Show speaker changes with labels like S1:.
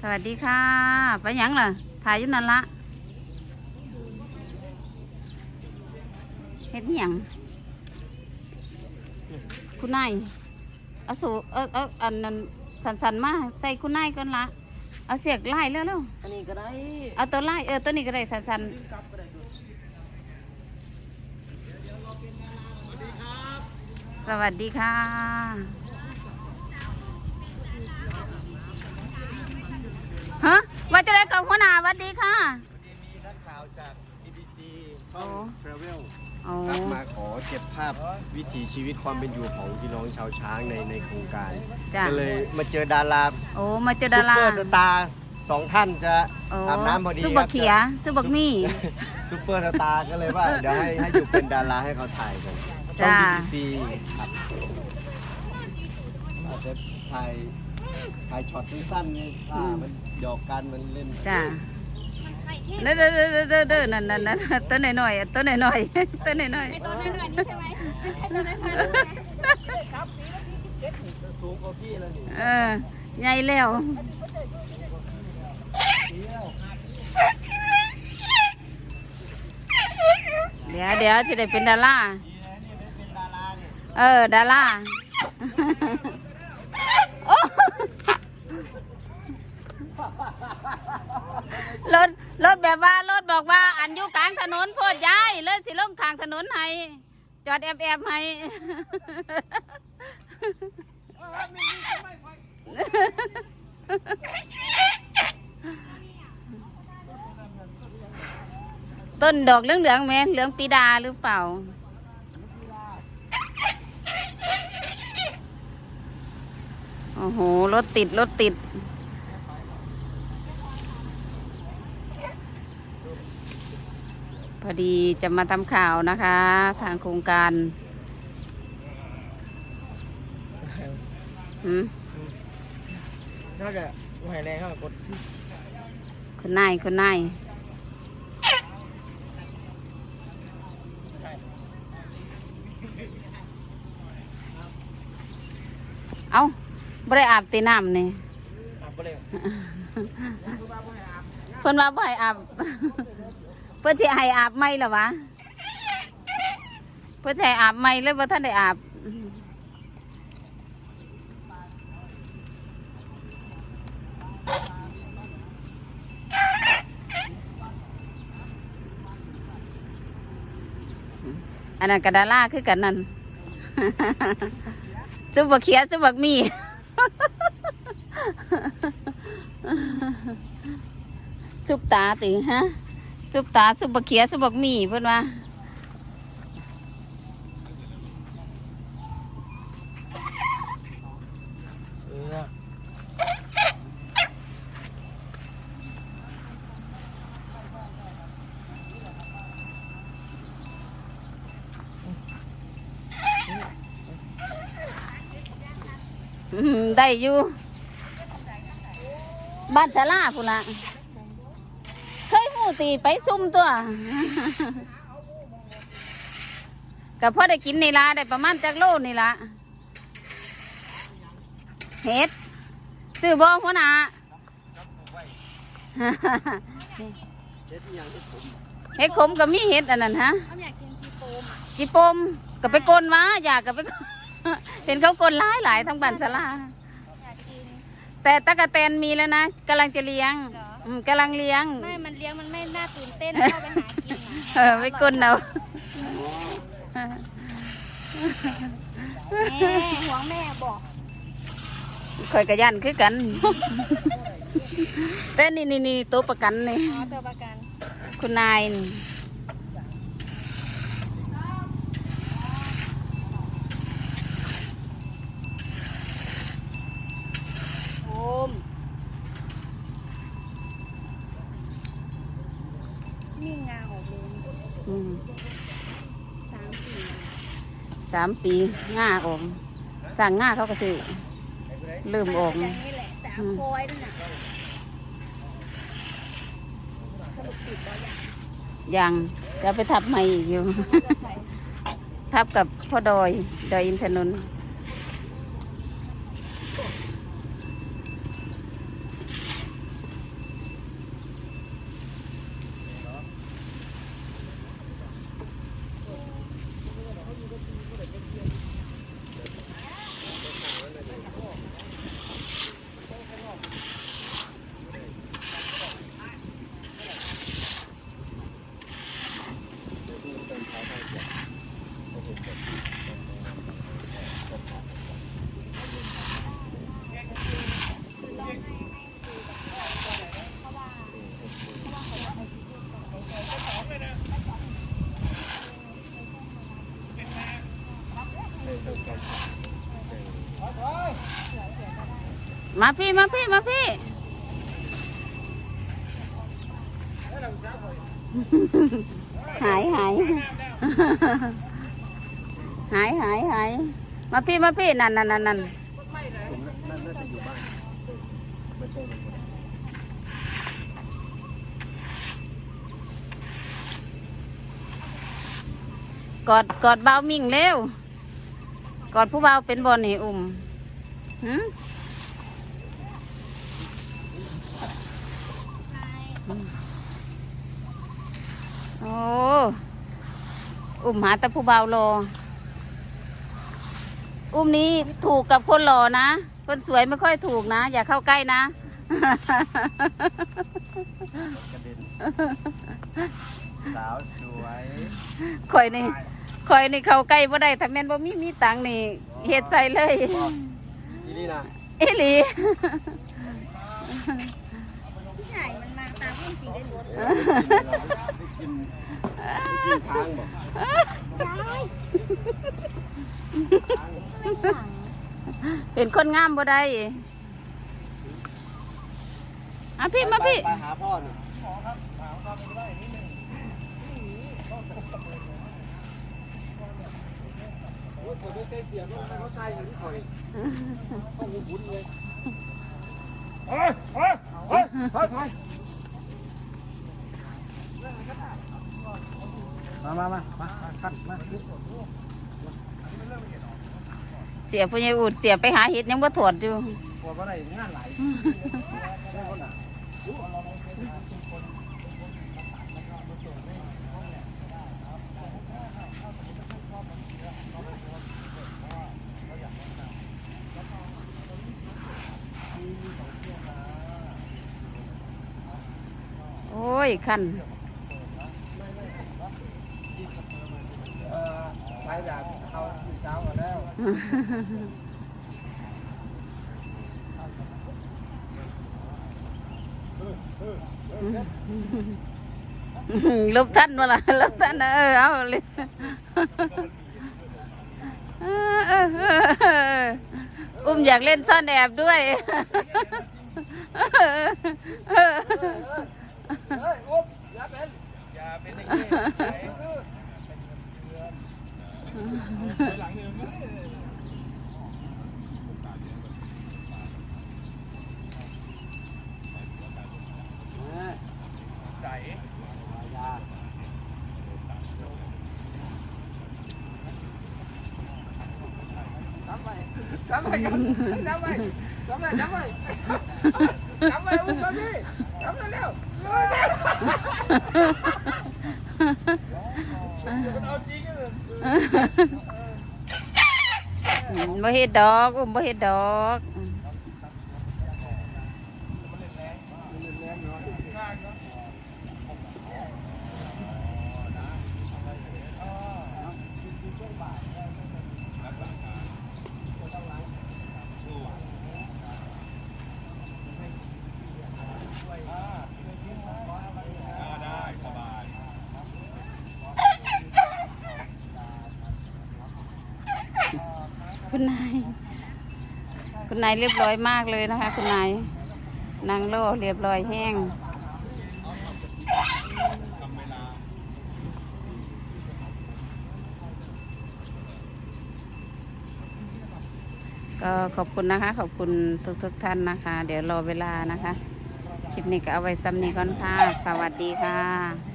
S1: สวัสดีค่ะ ไปหยังล่ะ ถ่ายอยู่นั่นละเฮ็ดอิหยังคุณนายเอาสูเออเอออันนั้นสันสันๆมาใส่คุณนายก่อนละเอาเสียกไล่แล้วเร็ว
S2: อันนี้ก็ได้
S1: ๆเอาตัวไล่เออตัวนี้ก็ได้สันสันๆสวัสดีค่ะ ฮะว่าจะได้กับหัวหน้าสวัสดีค่ะ
S3: มีนักข่าวจาก BBC ช่อง Travel
S1: โอ้
S3: ครับมาขอเก็บภาพวิถีชีวิตความเป็นอยู่ของพี่น้องชาวช้างในในโครงการ
S1: จ้ะ
S3: ก็เลยมาเจอดารา
S1: โอ้มาเจอ
S3: ซุ
S1: ดา
S3: ป
S1: รา
S3: เปอร์สตาร์สองท่านจะ
S1: โอา
S3: บน้ำพอดี
S1: ซุปบั
S3: รั
S1: กเขียซุปบักมี่
S3: ซุปเปอร์สตาร์ก็เลยว่าเดี๋ยวให้ให้อยู่เป็นดาราให้เขาถ่ายกันช่อง
S1: จ้ะ
S3: BBC ครับอาจจะถ่าย ถ่ายช็อตสั้นๆไงถ้ามันหยอกกันมันเล่น
S1: จ้าเด้อเด้อเด้อเด้อเด้อนั่นนั่นนั่นตัวหน่อยหน่อยๆตัวหน่อยหน่อยๆตัวหน่อยหน่อย
S4: ตัวน้อยๆนี่ใช่ไหมไม่ใช่ตัวน้อยๆนะ
S3: สูงกว่าพี่แล้วนี่
S1: เออใหญ่แล้ว เดี๋ยวเดี๋ยวจะได้เป็นดารา เออ ดารา รถรถแบบว่ารถบอกว่า อันอยู่กลางถนนโพดย้ายเลยสิลงทางถนนให้จอดแอบแอบๆให้ต้นดอกเหลืองๆแม่เหลืองปีดาหรือเปล่า โอ้โห รถติด รถติด พอดีจะมาทำข่าวนะคะ ทางโครงการหืม
S2: นอกจากหายแรงเขากด
S1: คุณนายคุณนายเอาบ่ได้อาบตีน้ำนี่
S2: อับไปเลย
S1: เพิ่นว่าบ่ให้อาบ เพิ่นสิให้อาบไหมล่ะวะ เพิ่นสิให้อาบไหมเลยบ่ทันได้อาบอันนั้นกระดาล่าคือกันนั่นซุบักเขียซุบักมีซุปตาติฮะ ซุปตาซุปบักเขียซุปบักมีเพิ่อนว่าได้อยู่บ้านชะลาพุ่นละ ตีไปซุ่มตัวกับพ่อได้กินนี่ละได้ประมาณจากโลนี่ละเห็ดซื้อบ่หัวหน้าเห็ดขมก็มีเห็ดอันนั้นฮะ
S4: อยากกินชีโปม
S1: จีปมก็ไปกลนมาอยากก็ไปเห็นเขากลนหลายหลายทั้งบ้านสลาแต่ตะกะแตนมีแล้วนะกำลังจะเลี้ยง
S4: อ
S1: อืมกำลังเลี้ยง
S4: ไม่ มันเลี้ยงมันไม่น่าตื่นเต้นเข้าไปหากินอะ
S1: เออไปกลนเอา
S4: แม่ห่วงแม่บอก
S1: คอยกระยันคือกัน แต่นี่นี่นี่ตัวประกันนี่
S4: อ๋อตัวประกัน
S1: คุณนายนี่
S4: โอมนี่งาออกเลย
S1: อืม
S4: สามสี่
S1: สามปีง่าออกสั่งง่าเขาก็ซื้อลืมออก
S4: อย่างนี้แหละแต่เอาโพยด้วยนะสรุปติดแล้วยัง
S1: จะไปทับใหม่อีกอยู่ ทับกับพ่อดอย ดอยอินทนนท์ มาพี่มาพี่มาพี่ หายหายหายหายหายมาพี่มาพี่นั่นนั่นนั่นนั่นกอดกอดเบามิ่งเร็วกอดผู้เบาเป็นบอลนี่อุ่มหืม โอ้อุ่มหาแต่ผู้เบารออุ้มนี้ถูกกับคนหล่อนะ คนสวยไม่ค่อยถูกนะ อย่าเข้าใกล้นะ
S3: กระเด็นสาวสวย
S1: คอยนี่คอยนี่เข้าใกล้บ่ได้ถ้าแม่นบ่มีมีตังค์นี่เฮ็ดใส่เลย
S3: ที่นี่นะ
S1: เอหลี
S4: ผู้ชายมันมาตามเรื่องจริงได้หรือ
S3: เออเราได้ กินกินค้างบอก
S1: เป็นคนงามบ่ได้อะพี่มาพี่
S3: ไปหาพ่อหน่อยโอ้ยผมไม่ใช่เสียงเขาใส่อย่างนี้ข่อยเขาหูบุญเลย
S2: เฮ้ยเฮ้ยเฮ้ยเฮ้ยเฮ้ย มามามามากัดมา
S1: เสียผู้ใหญ่อูดเสียไปหาเห็ดยังบ่ถอดอยู่
S2: ปวดว่าไหนงานหลาย
S1: โอ้ย คัน
S2: เออใช้แบบเอาสีเช้ามาแล้ว
S1: ลบท่านมาละลบท่านเออเอาเลยอุ้มอยากเล่นซ่อนแอบด้วย
S2: เฮ้ยอุ๊บอย่าเป็นอย่าเป็นอย่างนี้ หลังเนี่ยใส่
S3: ยา
S2: จำไปจำไป
S1: บ่เฮ็ดดอกอุ้มบ่เฮ็ดดอก คุณนายเรียบร้อยมากเลยนะคะ คุณนายนางโลเรียบร้อยแห้งก็ขอบคุณนะคะ ขอบคุณทุกๆทท่านนะคะ เดี๋ยวรอเวลานะคะ คลิปนี้ก็เอาไว้ซ้ำนี้ก่อนค่ะ สวัสดีค่ะ